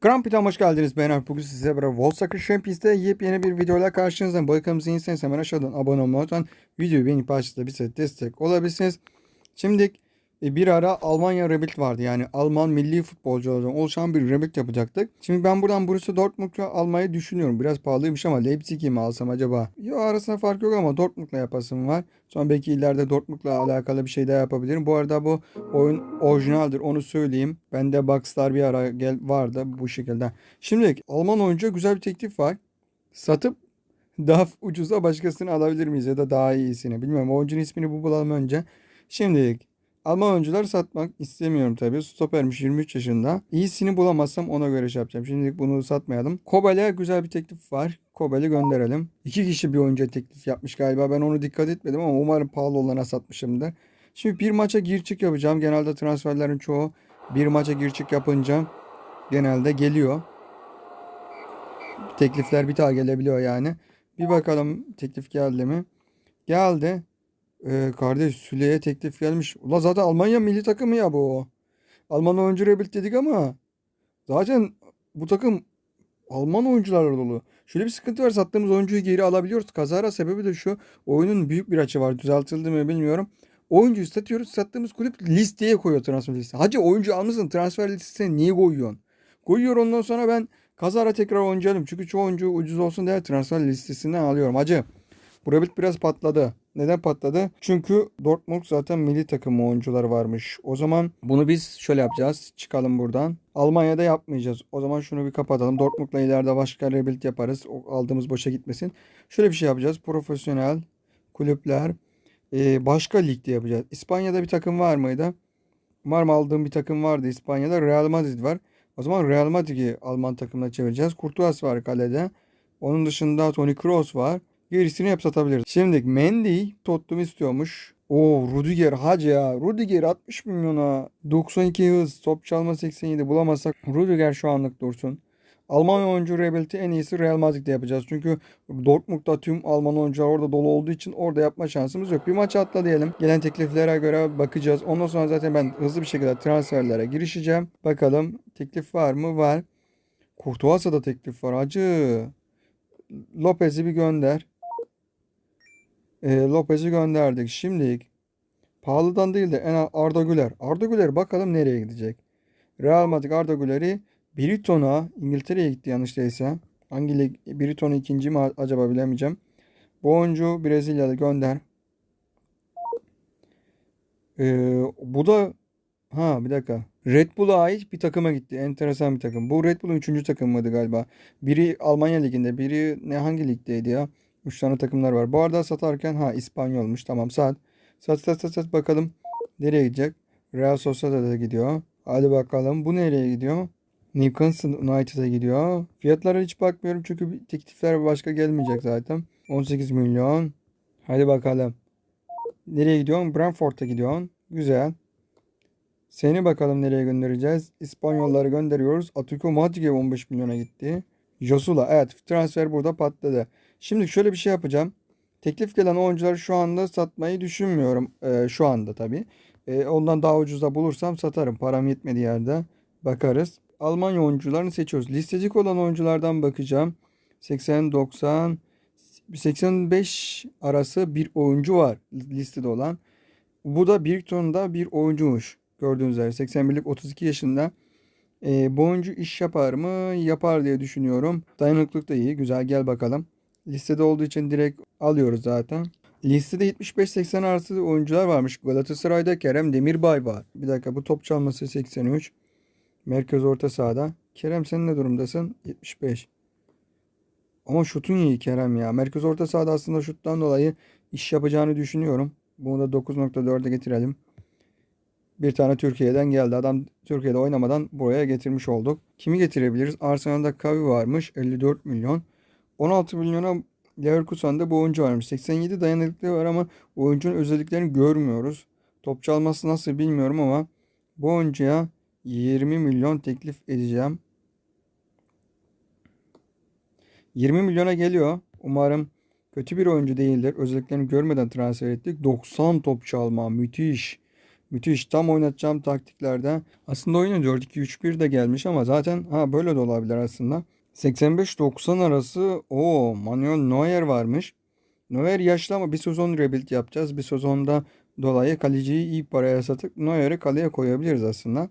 Grand Prix'ten hoş geldiniz. Alp. Bugün size beraber Soccer Champions'te yepyeni bir videoyla karşınızdayım. Bu kanalımızı iyiseniz hemen aşağıdan abone olmayı unutmayın. Videoyu beğenip paylaşıp bize destek olabilirsiniz. Şimdi e, bir ara Almanya Rebuild vardı. Yani Alman milli futbolculardan oluşan bir Rebuild yapacaktık. Şimdi ben buradan Borussia Dortmund'u almayı düşünüyorum. Biraz pahalıymış ama Leipzig'i mi alsam acaba? Yok arasında fark yok ama Dortmund'la yapasım var. Sonra belki ileride Dortmund'la alakalı bir şey daha yapabilirim. Bu arada bu oyun orijinaldir onu söyleyeyim. Bende Box'lar bir ara gel vardı bu şekilde. Şimdi Alman oyuncu güzel bir teklif var. Satıp daha ucuza başkasını alabilir miyiz ya da daha iyisini bilmiyorum. Oyuncunun ismini bu bulalım önce. Şimdi Alman oyuncular satmak istemiyorum tabii. Stopermiş 23 yaşında. İyisini bulamazsam ona göre şey yapacağım. Şimdilik bunu satmayalım. Kobel'e güzel bir teklif var. Kobel'i gönderelim. İki kişi bir oyuncuya teklif yapmış galiba. Ben onu dikkat etmedim ama umarım pahalı olana satmışımdır. Şimdi bir maça gir çık yapacağım. Genelde transferlerin çoğu bir maça gir çık yapınca genelde geliyor. Teklifler bir daha gelebiliyor yani. Bir bakalım teklif geldi mi? Geldi. Ee, kardeş Süle'ye teklif gelmiş. Ula zaten Almanya milli takımı ya bu. Alman oyuncu rebuild dedik ama zaten bu takım Alman oyuncularla dolu. Şöyle bir sıkıntı var. Sattığımız oyuncuyu geri alabiliyoruz. Kazara sebebi de şu. Oyunun büyük bir açı var. Düzeltildi mi bilmiyorum. Oyuncuyu satıyoruz. Sattığımız kulüp listeye koyuyor transfer listesi. Hacı oyuncu almışsın transfer listesine niye koyuyorsun? Koyuyor ondan sonra ben kazara tekrar oyuncu alayım. Çünkü çoğu oyuncu ucuz olsun diye transfer listesinden alıyorum. Hacı bu Rebilt biraz patladı. Neden patladı? Çünkü Dortmund zaten milli takım oyuncuları varmış. O zaman bunu biz şöyle yapacağız. Çıkalım buradan. Almanya'da yapmayacağız. O zaman şunu bir kapatalım. Dortmund'la ileride başka rebuild yaparız. O aldığımız boşa gitmesin. Şöyle bir şey yapacağız. Profesyonel kulüpler ee, başka ligde yapacağız. İspanya'da bir takım var mıydı? Umarım aldığım bir takım vardı İspanya'da. Real Madrid var. O zaman Real Madrid'i Alman takımına çevireceğiz. Courtois var kalede. Onun dışında Toni Kroos var. Gerisini hep satabiliriz. Şimdi Mendy Tottenham istiyormuş. O Rudiger hacı ya. Rudiger 60 milyona. 92 hız. Top çalma 87 bulamazsak Rudiger şu anlık dursun. Alman oyuncu rebuild'i en iyisi Real Madrid'de yapacağız. Çünkü Dortmund'da tüm Alman oyuncular orada dolu olduğu için orada yapma şansımız yok. Bir maç atla diyelim. Gelen tekliflere göre bakacağız. Ondan sonra zaten ben hızlı bir şekilde transferlere girişeceğim. Bakalım teklif var mı? Var. Kurtuvas'a da teklif var. Hacı. Lopez'i bir gönder. E, Lopez'i gönderdik. Şimdi pahalıdan değil de en Arda Güler. Arda Güler bakalım nereye gidecek. Real Madrid Arda Güler'i Brighton'a İngiltere'ye gitti yanlış değilse. Hangi lig? Brighton ikinci mi acaba bilemeyeceğim. Bu Brezilya'da gönder. Ee, bu da ha bir dakika. Red Bull'a ait bir takıma gitti. Enteresan bir takım. Bu Red Bull'un üçüncü takımıydı galiba. Biri Almanya liginde, biri ne hangi ligdeydi ya? Üç tane takımlar var. Bu arada satarken ha İspanyolmuş. Tamam sat. Sat sat sat sat bakalım nereye gidecek? Real Sociedad'a gidiyor. Hadi bakalım bu nereye gidiyor? Newcastle United'a gidiyor. Fiyatlara hiç bakmıyorum çünkü teklifler başka gelmeyecek zaten. 18 milyon. Hadi bakalım. Nereye gidiyorsun? Brentford'a gidiyorsun. Güzel. Seni bakalım nereye göndereceğiz? İspanyolları gönderiyoruz. Atletico Madrid'e 15 milyona gitti. Josula evet transfer burada patladı. Şimdi şöyle bir şey yapacağım. Teklif gelen oyuncuları şu anda satmayı düşünmüyorum. Ee, şu anda tabii. Ee, ondan daha ucuza bulursam satarım. Param yetmediği yerde bakarız. Almanya oyuncularını seçiyoruz. Listecik olan oyunculardan bakacağım. 80, 90, 85 arası bir oyuncu var listede olan. Bu da bir tonda bir oyuncumuş. Gördüğünüz üzere 81'lik 32 yaşında. E, bu oyuncu iş yapar mı? Yapar diye düşünüyorum. Dayanıklılık da iyi. Güzel gel bakalım. Listede olduğu için direkt alıyoruz zaten. Listede 75-80 arası oyuncular varmış. Galatasaray'da Kerem Demirbay var. Bir dakika bu top çalması 83. Merkez orta sahada. Kerem sen ne durumdasın? 75. Ama şutun iyi Kerem ya. Merkez orta sahada aslında şuttan dolayı iş yapacağını düşünüyorum. Bunu da 9.4'e getirelim. Bir tane Türkiye'den geldi. Adam Türkiye'de oynamadan buraya getirmiş olduk. Kimi getirebiliriz? Arsenal'da Kavi varmış. 54 milyon. 16 milyona Leverkusen'de bu oyuncu varmış. 87 dayanıklılığı var ama oyuncunun özelliklerini görmüyoruz. Top çalması nasıl bilmiyorum ama bu oyuncuya 20 milyon teklif edeceğim. 20 milyona geliyor. Umarım kötü bir oyuncu değildir. Özelliklerini görmeden transfer ettik. 90 top çalma müthiş. Müthiş. Tam oynatacağım taktiklerde. Aslında oyuna 4-2-3-1 de gelmiş ama zaten ha böyle de olabilir aslında. 85-90 arası o Manuel Neuer varmış. Neuer yaşlı ama bir sezon rebuild yapacağız. Bir sezonda dolayı kaleciyi iyi paraya satıp Neuer'i kaleye koyabiliriz aslında.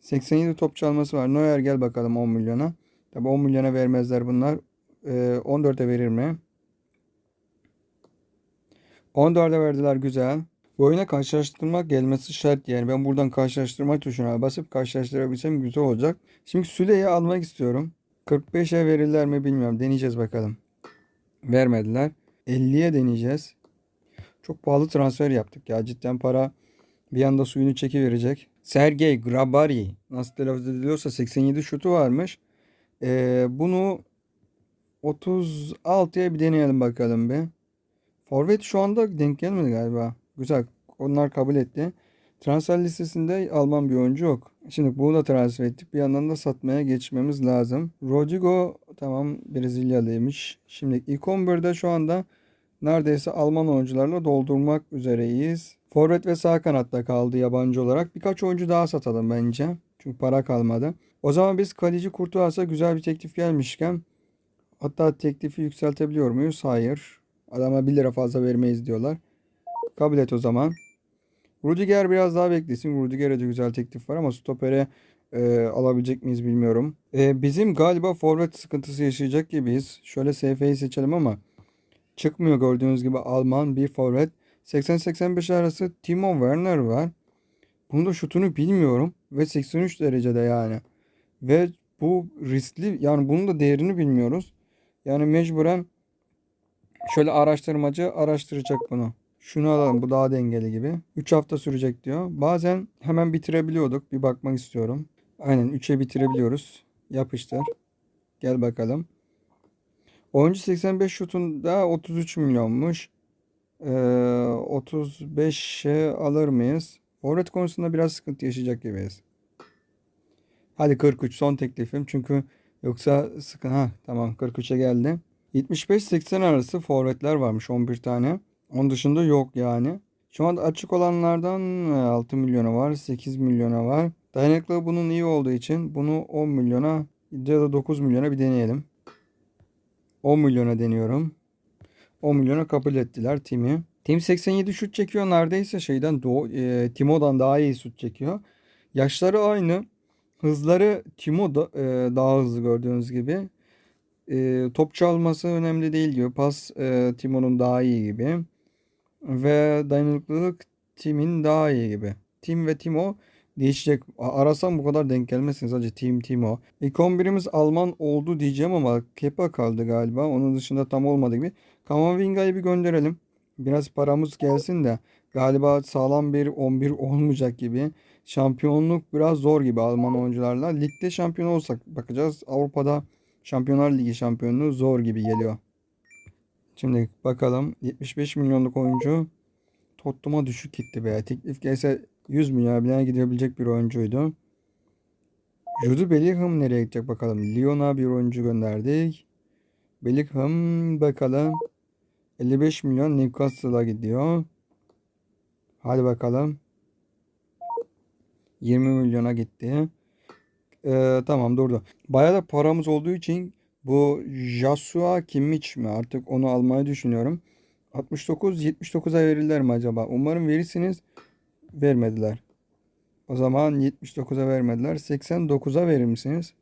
87 top çalması var. Neuer gel bakalım 10 milyona. Tabi 10 milyona vermezler bunlar. Ee, 14'e verir mi? 14'e verdiler güzel. Bu oyuna karşılaştırma gelmesi şart yani. Ben buradan karşılaştırma tuşuna basıp karşılaştırabilsem güzel olacak. Şimdi Süle'yi almak istiyorum. 45'e verirler mi bilmiyorum. Deneyeceğiz bakalım. Vermediler. 50'ye deneyeceğiz. Çok pahalı transfer yaptık ya. Cidden para bir anda suyunu çekiverecek. Sergey Grabari nasıl telaffuz ediliyorsa 87 şutu varmış. Ee, bunu 36'ya bir deneyelim bakalım bir. Forvet şu anda denk gelmedi galiba. Güzel. Onlar kabul etti. Transfer listesinde Alman bir oyuncu yok. Şimdi bunu da transfer ettik. Bir yandan da satmaya geçmemiz lazım. Rodrigo tamam Brezilyalıymış. Şimdi ilk 11'de şu anda neredeyse Alman oyuncularla doldurmak üzereyiz. Forvet ve sağ kanatta kaldı yabancı olarak. Birkaç oyuncu daha satalım bence. Çünkü para kalmadı. O zaman biz kaleci Kurtuğas'a güzel bir teklif gelmişken hatta teklifi yükseltebiliyor muyuz? Hayır. Adama 1 lira fazla vermeyiz diyorlar. Kabul et o zaman. Rudiger biraz daha beklesin. Rudiger'e de güzel teklif var ama stopere e, alabilecek miyiz bilmiyorum. E, bizim galiba forvet sıkıntısı yaşayacak gibiyiz. Şöyle SF'yi seçelim ama çıkmıyor gördüğünüz gibi Alman bir forvet. 80-85 arası Timo Werner var. Bunun da şutunu bilmiyorum ve 83 derecede yani. Ve bu riskli yani bunun da değerini bilmiyoruz. Yani mecburen şöyle araştırmacı araştıracak bunu. Şunu alalım bu daha dengeli gibi. 3 hafta sürecek diyor. Bazen hemen bitirebiliyorduk. Bir bakmak istiyorum. Aynen 3'e bitirebiliyoruz. Yapıştır. Gel bakalım. Oyuncu 85 şutunda 33 milyonmuş. Ee, 35'e alır mıyız? Forvet konusunda biraz sıkıntı yaşayacak gibiyiz. Hadi 43 son teklifim. Çünkü yoksa sıkın. Ha tamam 43'e geldi. 75-80 arası forvetler varmış 11 tane. Onun dışında yok yani. Şu anda açık olanlardan 6 milyona var, 8 milyona var. Dayanıklılığı bunun iyi olduğu için bunu 10 milyona ya da 9 milyona bir deneyelim. 10 milyona deniyorum. 10 milyona kabul ettiler Tim'i. Tim 87 şut çekiyor. Neredeyse şeyden e, Timo'dan daha iyi şut çekiyor. Yaşları aynı. Hızları Timo da, e, daha hızlı gördüğünüz gibi. E, top çalması önemli değil diyor. Pas e, Timo'nun daha iyi gibi. Ve dayanıklılık Tim'in daha iyi gibi. Tim ve Timo değişecek. Arasam bu kadar denk gelmezsiniz. Sadece Tim, Timo. İlk 11'imiz Alman oldu diyeceğim ama Kepa kaldı galiba. Onun dışında tam olmadı gibi. Kamavinga'yı bir gönderelim. Biraz paramız gelsin de. Galiba sağlam bir 11 olmayacak gibi. Şampiyonluk biraz zor gibi Alman oyuncularla. Ligde şampiyon olsak bakacağız. Avrupa'da Şampiyonlar Ligi şampiyonluğu zor gibi geliyor. Şimdi bakalım 75 milyonluk oyuncu Tottenham'a düşük gitti be. Teklif gelse 100 milyon bile gidebilecek bir oyuncuydu. Jude Bellingham nereye gidecek bakalım. Lyon'a bir oyuncu gönderdik. Bellingham bakalım. 55 milyon Newcastle'a gidiyor. Hadi bakalım. 20 milyona gitti. Ee, tamam durdu. Bayağı da paramız olduğu için bu Joshua Kimmich mi artık onu almayı düşünüyorum. 69 79'a verirler mi acaba? Umarım verirsiniz. Vermediler. O zaman 79'a vermediler. 89'a verir misiniz?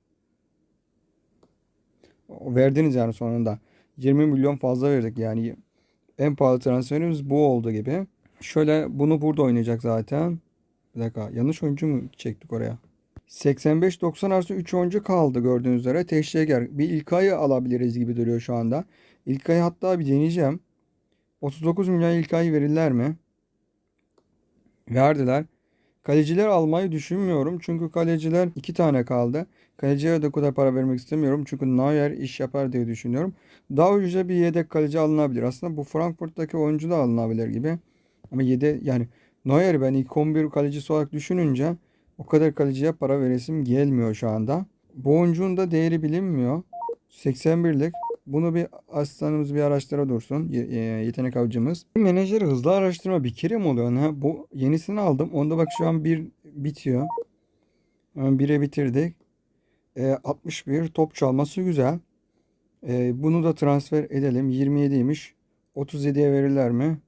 Verdiniz yani sonunda. 20 milyon fazla verdik yani. En pahalı transferimiz bu oldu gibi. Şöyle bunu burada oynayacak zaten. Bir dakika yanlış oyuncu mu çektik oraya? 85-90 arası 3 oyuncu kaldı gördüğünüz üzere. Teşekkür. Bir İlkay'ı alabiliriz gibi duruyor şu anda. İlkay'ı hatta bir deneyeceğim. 39 milyon İlkay verirler mi? Verdiler. Kaleciler almayı düşünmüyorum. Çünkü kaleciler iki tane kaldı. Kaleciye de kadar para vermek istemiyorum. Çünkü Neuer iş yapar diye düşünüyorum. Daha ucuza bir yedek kaleci alınabilir. Aslında bu Frankfurt'taki oyuncu da alınabilir gibi. Ama yedek yani Neuer'i ben ilk 11 kalecisi olarak düşününce o kadar kaleciye para veresim gelmiyor şu anda. Bu oyuncunun da değeri bilinmiyor. 81'lik. Bunu bir asistanımız bir araştıra dursun. E, yetenek avcımız. Menajeri hızlı araştırma bir kere mi oluyor? Ha, bu yenisini aldım. Onda bak şu an bir bitiyor. Hemen bire bitirdik. E, 61 top çalması güzel. E, bunu da transfer edelim. 27'ymiş. 37'ye verirler mi?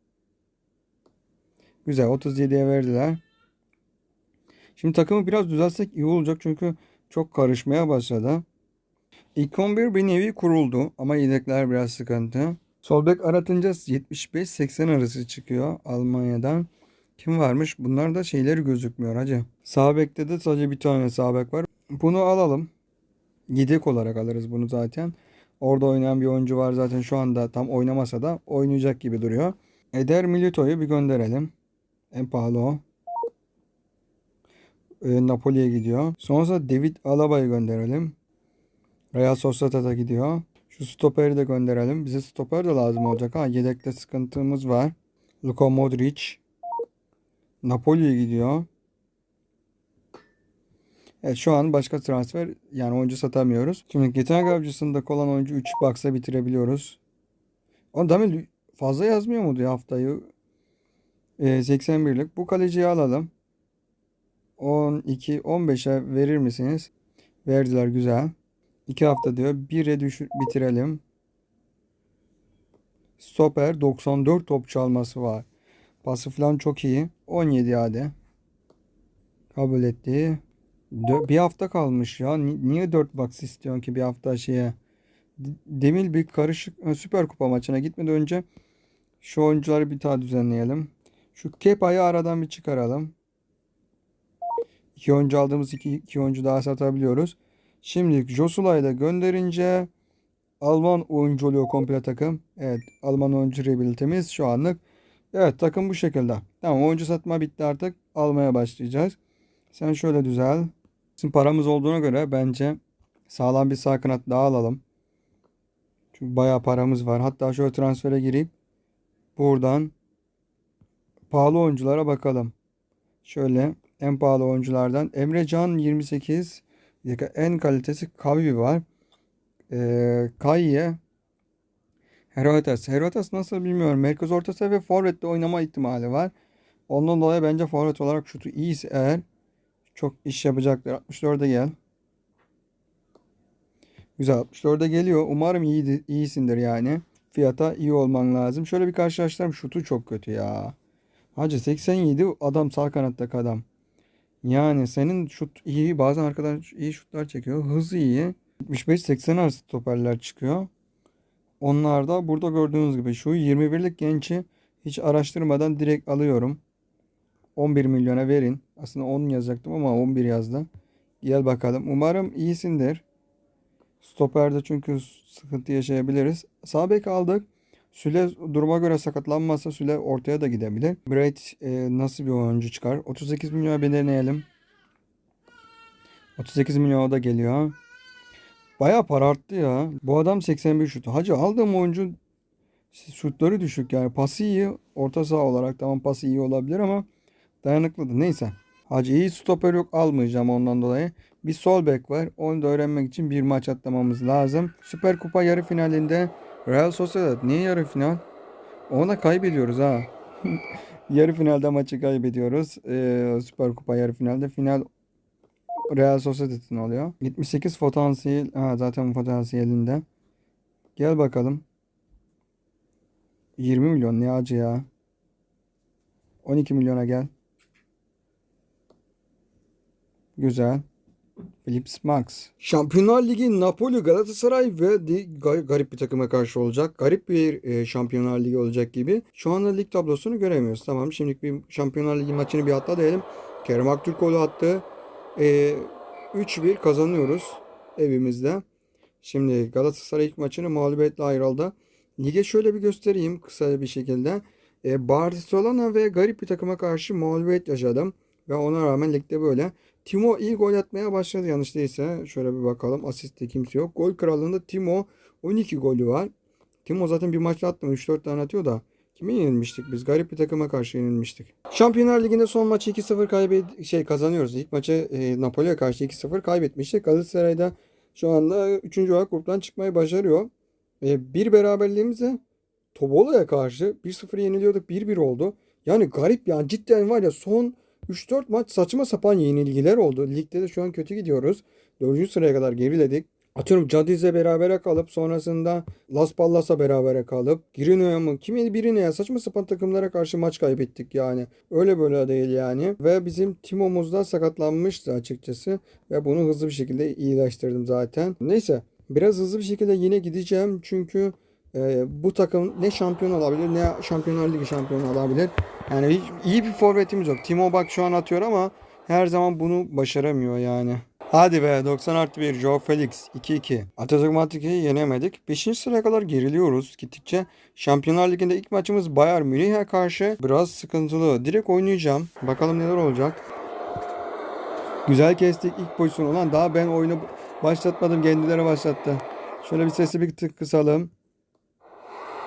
Güzel 37'ye verdiler. Şimdi takımı biraz düzelsek iyi olacak çünkü çok karışmaya başladı. İlk 11 bir nevi kuruldu ama yedekler biraz sıkıntı. Sol bek aratınca 75-80 arası çıkıyor Almanya'dan. Kim varmış? Bunlar da şeyleri gözükmüyor hacı. Sağ bekte de sadece bir tane sağ bek var. Bunu alalım. Yedek olarak alırız bunu zaten. Orada oynayan bir oyuncu var zaten şu anda tam oynamasa da oynayacak gibi duruyor. Eder Milito'yu bir gönderelim. En pahalı o. Ee, Napoli'ye gidiyor. Sonrasında David Alaba'yı gönderelim. Real Sociedad'a gidiyor. Şu stoperi de gönderelim. Bize stoper de lazım olacak ha. Yedekte sıkıntımız var. Luka Modric. Napoli'ye gidiyor. Evet şu an başka transfer yani oyuncu satamıyoruz. Şimdi yetenek avcısında olan oyuncu 3 box'a bitirebiliyoruz. O Damil fazla yazmıyor muydu ya haftayı? Ee, 81'lik. Bu kaleciyi alalım. 12 15'e verir misiniz? Verdiler güzel. 2 hafta diyor. 1'e düşür bitirelim. Stoper 94 top çalması var. Pası falan çok iyi. 17 hadi. Kabul etti. Dö- bir hafta kalmış ya. Ni- Niye 4 box istiyorsun ki bir hafta şeye? D- Demir bir karışık e, Süper Kupa maçına gitmeden önce şu oyuncuları bir daha düzenleyelim. Şu Kepa'yı aradan bir çıkaralım. İki oyuncu aldığımız iki, iki oyuncu daha satabiliyoruz. Şimdi Josula'yı da gönderince Alman oyuncu oluyor komple takım. Evet Alman oyuncu reabilitemiz şu anlık. Evet takım bu şekilde. Tamam oyuncu satma bitti artık. Almaya başlayacağız. Sen şöyle düzel. Bizim paramız olduğuna göre bence sağlam bir sağ kanat daha alalım. Çünkü bayağı paramız var. Hatta şöyle transfere girip buradan pahalı oyunculara bakalım. Şöyle en pahalı oyunculardan Emre Can 28 bir dakika, en kalitesi Kavi var. Ee, Kayye Herotas. Herotas nasıl bilmiyorum. Merkez orta saha ve forvette oynama ihtimali var. Ondan dolayı bence forvet olarak şutu iyiyse eğer çok iş yapacaktır. 64'e gel. Güzel 64'e geliyor. Umarım iyi, iyisindir yani. Fiyata iyi olman lazım. Şöyle bir karşılaştıralım. Şutu çok kötü ya. Hacı 87 adam sağ kanattaki adam. Yani senin şut iyi. Bazen arkadan iyi şutlar çekiyor. Hızı iyi. 75-80 arası stoperler çıkıyor. Onlar da burada gördüğünüz gibi şu 21'lik genci hiç araştırmadan direkt alıyorum. 11 milyona verin. Aslında 10 yazacaktım ama 11 yazdı. Gel bakalım. Umarım iyisindir. Stoperde çünkü sıkıntı yaşayabiliriz. Sağ bek aldık. Süle duruma göre sakatlanmazsa Süle ortaya da gidebilir. Bright e, nasıl bir oyuncu çıkar? 38 milyona bir deneyelim. 38 milyona da geliyor. Bayağı para arttı ya. Bu adam 81 şut. Hacı aldığım oyuncu şutları düşük yani. Pası iyi. Orta saha olarak tamam pası iyi olabilir ama dayanıklı da. Neyse. Hacı iyi stoper yok almayacağım ondan dolayı. Bir sol bek var. Onu da öğrenmek için bir maç atlamamız lazım. Süper Kupa yarı finalinde Real Sociedad. Niye yarı final? Ona kaybediyoruz ha. yarı finalde maçı kaybediyoruz. Ee, Süper Kupa yarı finalde. Final Real Sociedad'ın oluyor. 78 potansiyel. Ha zaten potansiyelinde. Gel bakalım. 20 milyon ne acı ya. 12 milyona gel. Güzel. Philips Max. Şampiyonlar Ligi Napoli, Galatasaray ve ga- garip bir takıma karşı olacak. Garip bir e, Şampiyonlar Ligi olacak gibi. Şu anda lig tablosunu göremiyoruz. Tamam şimdi bir Şampiyonlar Ligi maçını bir atla diyelim. Kerem Aktürkoğlu attı. E, 3-1 kazanıyoruz evimizde. Şimdi Galatasaray ilk maçını mağlubiyetle ayrıldı. Lige şöyle bir göstereyim kısa bir şekilde. E, Barcelona ve garip bir takıma karşı mağlubiyet yaşadım. Ve ona rağmen ligde böyle. Timo iyi gol atmaya başladı yanlış değilse. Şöyle bir bakalım. Asiste kimse yok. Gol krallığında Timo 12 golü var. Timo zaten bir maçta attı mı 3-4 tane atıyor da. Kime yenilmiştik biz? Garip bir takıma karşı yenilmiştik. Şampiyonlar Ligi'nde son maçı 2-0 kaybet şey kazanıyoruz. İlk maçı e, Napoli'ye karşı 2-0 kaybetmiştik. Galatasaray'da şu anda 3. olarak gruptan çıkmayı başarıyor. E, bir beraberliğimize Tobola'ya karşı 1-0 yeniliyorduk 1-1 oldu. Yani garip yani cidden var ya son 3-4 maç saçma sapan yenilgiler oldu. Ligde de şu an kötü gidiyoruz. 4. sıraya kadar geriledik. Atıyorum Cadiz'le berabere kalıp sonrasında Las Palmas'a berabere kalıp Girino'ya mı kimi birine ya saçma sapan takımlara karşı maç kaybettik yani. Öyle böyle değil yani. Ve bizim Timo'muz da sakatlanmıştı açıkçası. Ve bunu hızlı bir şekilde iyileştirdim zaten. Neyse biraz hızlı bir şekilde yine gideceğim çünkü e, bu takım ne şampiyon olabilir ne Şampiyonlar Ligi şampiyonu olabilir. Yani iyi bir forvetimiz yok. Timo bak şu an atıyor ama her zaman bunu başaramıyor yani. Hadi be 90 artı 1 Joe Felix 2-2. Atatürk Matik'i yenemedik. 5. sıraya kadar geriliyoruz gittikçe. Şampiyonlar Ligi'nde ilk maçımız Bayern Münih'e karşı biraz sıkıntılı. Direkt oynayacağım. Bakalım neler olacak. Güzel kestik ilk pozisyon olan daha ben oyunu başlatmadım kendileri başlattı. Şöyle bir sesi bir tık kısalım.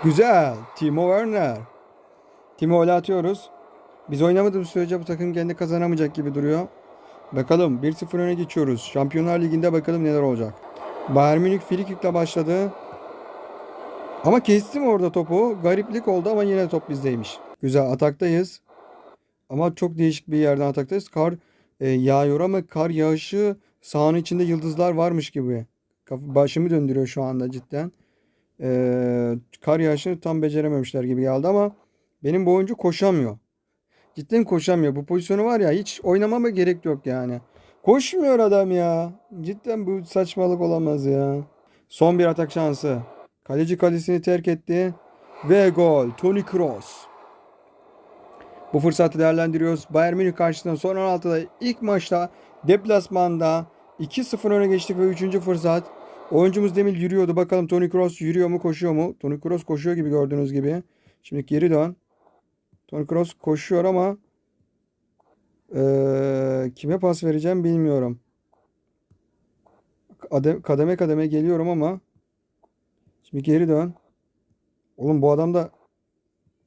Güzel. Timo Werner. Timo öyle atıyoruz. Biz oynamadığımız sürece bu takım kendi kazanamayacak gibi duruyor. Bakalım 1-0 öne geçiyoruz. Şampiyonlar Ligi'nde bakalım neler olacak. Bayern Münih frikikle başladı. Ama kestim orada topu. Gariplik oldu ama yine top bizdeymiş. Güzel ataktayız. Ama çok değişik bir yerden ataktayız. Kar e, yağıyor ama kar yağışı sahanın içinde yıldızlar varmış gibi. Başımı döndürüyor şu anda cidden. E, kar yağışı tam becerememişler gibi geldi ama benim bu oyuncu koşamıyor. Cidden koşamıyor. Bu pozisyonu var ya hiç oynamama gerek yok yani. Koşmuyor adam ya. Cidden bu saçmalık olamaz ya. Son bir atak şansı. Kaleci kalesini terk etti. Ve gol. Toni Kroos. Bu fırsatı değerlendiriyoruz. Bayern Münih karşısında son 16'da ilk maçta deplasmanda 2-0 öne geçtik ve 3. fırsat. Oyuncumuz Demir yürüyordu. Bakalım Toni Kroos yürüyor mu koşuyor mu? Toni Kroos koşuyor gibi gördüğünüz gibi. Şimdi geri dön. Toni Kroos koşuyor ama ee, kime pas vereceğim bilmiyorum. Kademe kademe geliyorum ama şimdi geri dön. Oğlum bu adam da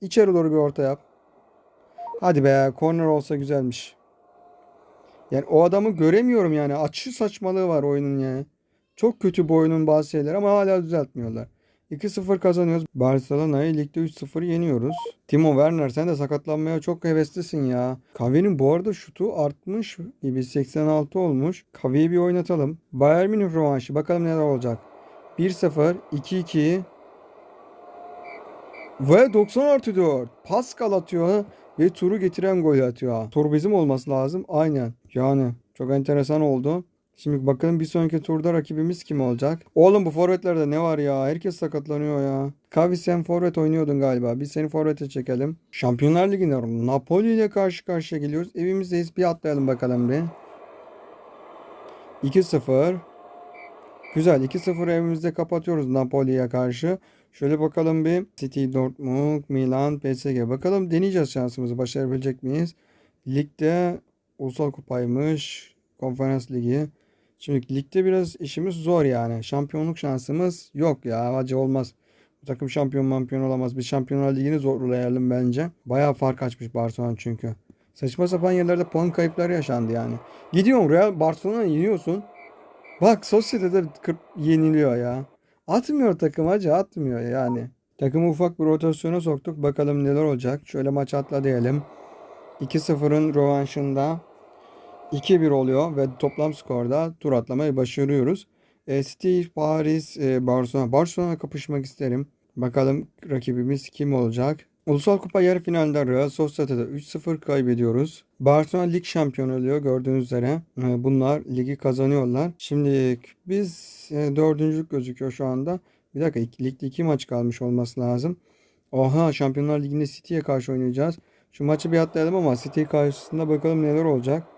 içeri doğru bir orta yap. Hadi be corner olsa güzelmiş. Yani o adamı göremiyorum yani. Açı saçmalığı var oyunun yani. Çok kötü bu oyunun bazı şeyler ama hala düzeltmiyorlar. 2-0 kazanıyoruz. Barcelona'yı ligde 3-0 yeniyoruz. Timo Werner sen de sakatlanmaya çok heveslisin ya. Kavi'nin bu arada şutu artmış gibi 86 olmuş. Kavi'yi bir oynatalım. Bayern Münih rövanşı bakalım neler olacak. 1-0, 2-2 ve 90 artı 4. Pascal atıyor ve turu getiren gol atıyor. Tur bizim olması lazım. Aynen. Yani çok enteresan oldu. Şimdi bakalım bir sonraki turda rakibimiz kim olacak? Oğlum bu forvetlerde ne var ya? Herkes sakatlanıyor ya. Kavi sen forvet oynuyordun galiba. Biz seni forvete çekelim. Şampiyonlar Ligi'nde Napoli ile karşı karşıya geliyoruz. Evimizdeyiz. Bir atlayalım bakalım bir. 2-0. Güzel. 2-0 evimizde kapatıyoruz Napoli'ye karşı. Şöyle bakalım bir. City, Dortmund, Milan, PSG. Bakalım deneyeceğiz şansımızı. Başarabilecek miyiz? Ligde ulusal kupaymış. Konferans ligi. Şimdi ligde biraz işimiz zor yani. Şampiyonluk şansımız yok ya. Acı olmaz. Bu takım şampiyon mampiyon olamaz. Biz Şampiyonlar Ligi'ni zorlayalım bence. Bayağı fark açmış Barcelona çünkü. Saçma sapan yerlerde puan kayıpları yaşandı yani. Gidiyorsun Real Barcelona yeniyorsun. Bak Society'de 40 yeniliyor ya. Atmıyor takım acı atmıyor yani. Takımı ufak bir rotasyona soktuk. Bakalım neler olacak. Şöyle maç atla diyelim. 2-0'ın rövanşında 2-1 oluyor ve toplam skorda tur atlamayı başarıyoruz. E, City, Paris, e, Barcelona. Barcelona kapışmak isterim. Bakalım rakibimiz kim olacak? Ulusal Kupa yarı finalde Real Sociedad'da 3-0 kaybediyoruz. Barcelona lig şampiyonu oluyor gördüğünüz üzere. E, bunlar ligi kazanıyorlar. Şimdi biz e, dördüncülük gözüküyor şu anda. Bir dakika ligde iki maç kalmış olması lazım. Oha Şampiyonlar Ligi'nde City'ye karşı oynayacağız. Şu maçı bir atlayalım ama City karşısında bakalım neler olacak.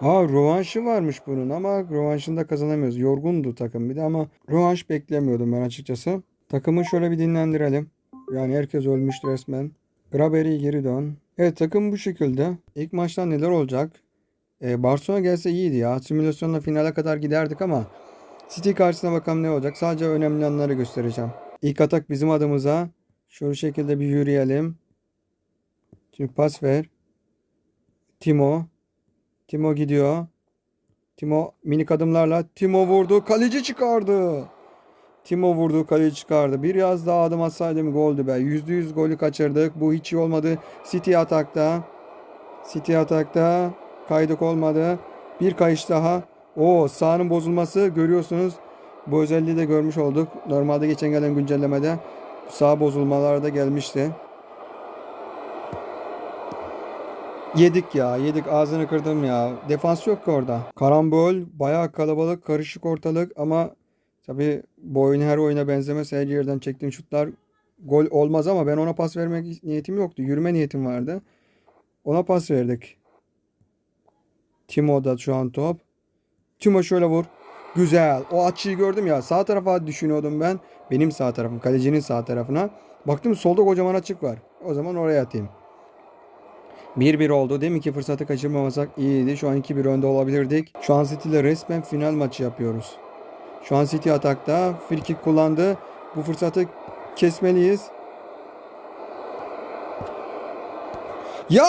Ha rövanşı varmış bunun ama rövanşında kazanamıyoruz. Yorgundu takım bir de ama rövanş beklemiyordum ben açıkçası. Takımı şöyle bir dinlendirelim. Yani herkes ölmüş resmen. Graberi geri dön. Evet takım bu şekilde. İlk maçtan neler olacak? Ee, Barcelona gelse iyiydi ya. Simülasyonla finale kadar giderdik ama City karşısına bakalım ne olacak. Sadece önemli anları göstereceğim. İlk atak bizim adımıza. Şu şekilde bir yürüyelim. Şimdi pas ver. Timo. Timo gidiyor. Timo minik adımlarla Timo vurdu. Kaleci çıkardı. Timo vurdu, kaleci çıkardı. Biraz daha adım atsaydım goldü be. %100 golü kaçırdık. Bu hiç iyi olmadı. City atakta. City atakta. Kaydık olmadı. Bir kayış daha. O sahanın bozulması görüyorsunuz. Bu özelliği de görmüş olduk. Normalde geçen gelen güncellemede sağ bozulmalar da gelmişti. Yedik ya. Yedik. Ağzını kırdım ya. Defans yok ki orada. Karambol. Bayağı kalabalık. Karışık ortalık ama tabii bu oyun her oyuna benzemez. Her yerden çektiğim şutlar gol olmaz ama ben ona pas vermek niyetim yoktu. Yürüme niyetim vardı. Ona pas verdik. Timo'da şu an top. Timo şöyle vur. Güzel. O açıyı gördüm ya. Sağ tarafa düşünüyordum ben. Benim sağ tarafım. Kalecinin sağ tarafına. Baktım solda kocaman açık var. O zaman oraya atayım. 1-1 oldu. Demin ki fırsatı kaçırmamasak iyiydi. Şu an 2-1 önde olabilirdik. Şu an City ile resmen final maçı yapıyoruz. Şu an City atakta. Frikik kullandı. Bu fırsatı kesmeliyiz. Ya!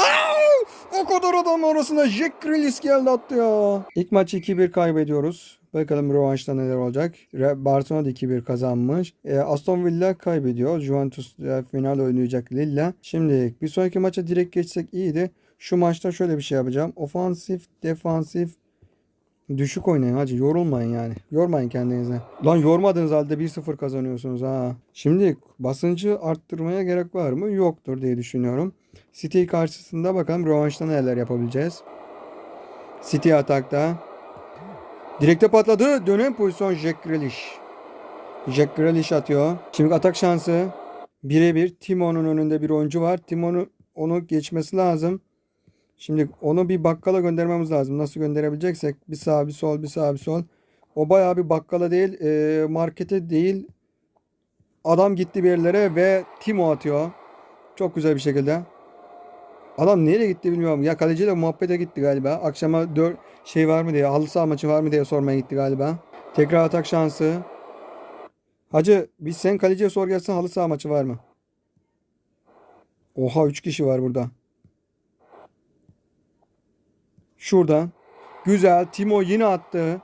O kadar adam arasında Jack Grealish geldi attı ya. İlk maçı 2-1 kaybediyoruz. Bakalım rövanşta neler olacak. Barcelona da 2-1 kazanmış. E, Aston Villa kaybediyor. Juventus e, final oynayacak Lille. Şimdi bir sonraki maça direkt geçsek iyiydi. Şu maçta şöyle bir şey yapacağım. Ofansif, defansif, Düşük oynayın hacı yorulmayın yani. Yormayın kendinizi. Lan yormadığınız halde 1-0 kazanıyorsunuz ha. Şimdi basıncı arttırmaya gerek var mı? Yoktur diye düşünüyorum. City karşısında bakalım rövanşta neler yapabileceğiz. City atakta. Direkte patladı. Dönen pozisyon Jack Grealish. Jack Grealish atıyor. Şimdi atak şansı. Birebir Timo'nun önünde bir oyuncu var. Timo'nun onu geçmesi lazım. Şimdi onu bir bakkala göndermemiz lazım. Nasıl gönderebileceksek bir sağ bir sol bir sağ bir sol. O bayağı bir bakkala değil e, markete değil. Adam gitti bir yerlere ve Timo atıyor. Çok güzel bir şekilde. Adam nereye gitti bilmiyorum. Ya kaleciyle muhabbete gitti galiba. Akşama 4 şey var mı diye halı saha maçı var mı diye sormaya gitti galiba. Tekrar atak şansı. Hacı biz sen kaleciye sor gelsin halı saha maçı var mı? Oha 3 kişi var burada. Şuradan. Güzel. Timo yine attı.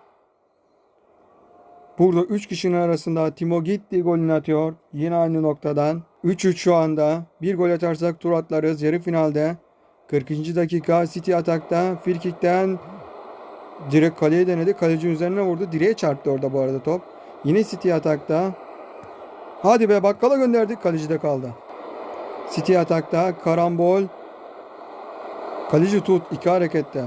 Burada 3 kişinin arasında Timo gitti golünü atıyor. Yine aynı noktadan. 3-3 şu anda. Bir gol atarsak tur atlarız. Yarı finalde. 40. dakika City atakta. Frikikten direkt kaleye denedi. Kaleci üzerine vurdu. Direğe çarptı orada bu arada top. Yine City atakta. Hadi be bakkala gönderdik. Kalecide kaldı. City atakta. Karambol. Kaleci tut. iki harekette.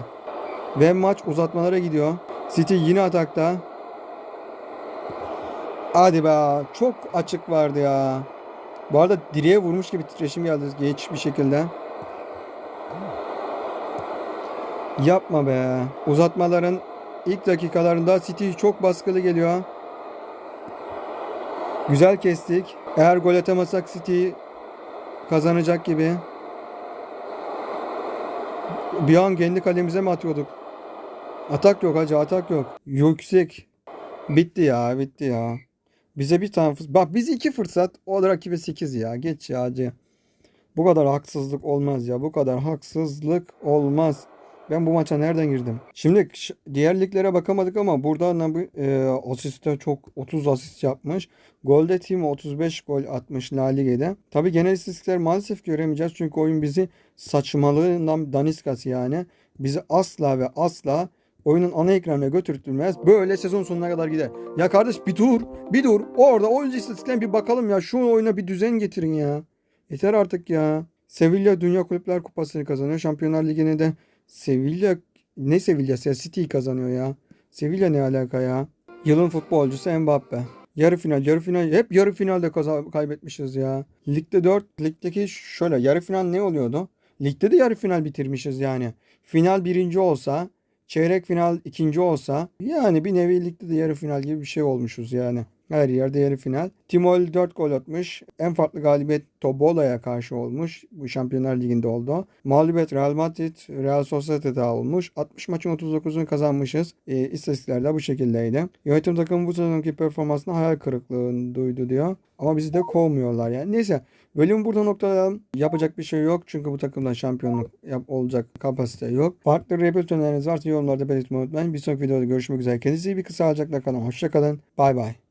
Ve maç uzatmalara gidiyor. City yine atakta. Hadi be. Çok açık vardı ya. Bu arada direğe vurmuş gibi titreşim geldi geç bir şekilde. Yapma be. Uzatmaların ilk dakikalarında City çok baskılı geliyor. Güzel kestik. Eğer gol atamasak City kazanacak gibi. Bir an kendi kalemize mi atıyorduk? Atak yok hacı atak yok. Yüksek. Bitti ya bitti ya. Bize bir tane fırsat. Bak biz iki fırsat. O da rakibe 8 ya. Geç ya hacı. Bu kadar haksızlık olmaz ya. Bu kadar haksızlık olmaz. Ben bu maça nereden girdim? Şimdi diğer liglere bakamadık ama burada Nabi e, asiste çok 30 asist yapmış. Golde Timo 35 gol atmış La Lige'de. Tabii genel istatistikler maalesef göremeyeceğiz. Çünkü oyun bizi saçmalığından daniskası yani. Bizi asla ve asla oyunun ana ekranına götürtülmez. Böyle sezon sonuna kadar gider. Ya kardeş bir dur. Bir dur. Orada oyuncu istatistiklerine bir bakalım ya. Şu oyuna bir düzen getirin ya. Yeter artık ya. Sevilla Dünya Kulüpler Kupası'nı kazanıyor. Şampiyonlar Ligi'ne de Sevilla ne Sevilla'sı ya City kazanıyor ya. Sevilla ne alaka ya? Yılın futbolcusu Mbappe. Yarı final, yarı final. Hep yarı finalde kaza- kaybetmişiz ya. Ligde 4, ligdeki şöyle yarı final ne oluyordu? Ligde de yarı final bitirmişiz yani. Final birinci olsa, çeyrek final ikinci olsa yani bir nevi ligde de yarı final gibi bir şey olmuşuz yani. Her yerde yarı final. Timol 4 gol atmış. En farklı galibiyet Tobola'ya karşı olmuş. Bu Şampiyonlar Ligi'nde oldu. Mağlubiyet Real Madrid, Real Sociedad'a olmuş. 60 maçın 39'unu kazanmışız. E, istatistikler de bu şekildeydi. Yönetim takımı bu sezonki performansına hayal kırıklığı duydu diyor. Ama bizi de kovmuyorlar yani. Neyse bölümü burada noktalayalım. Yapacak bir şey yok. Çünkü bu takımda şampiyonluk yap olacak kapasite yok. Farklı öneriniz varsa yorumlarda belirtmeyi unutmayın. Bir sonraki videoda görüşmek üzere. Kendinize iyi bir kısa alacaklar kalın. Hoşçakalın. Bay bay.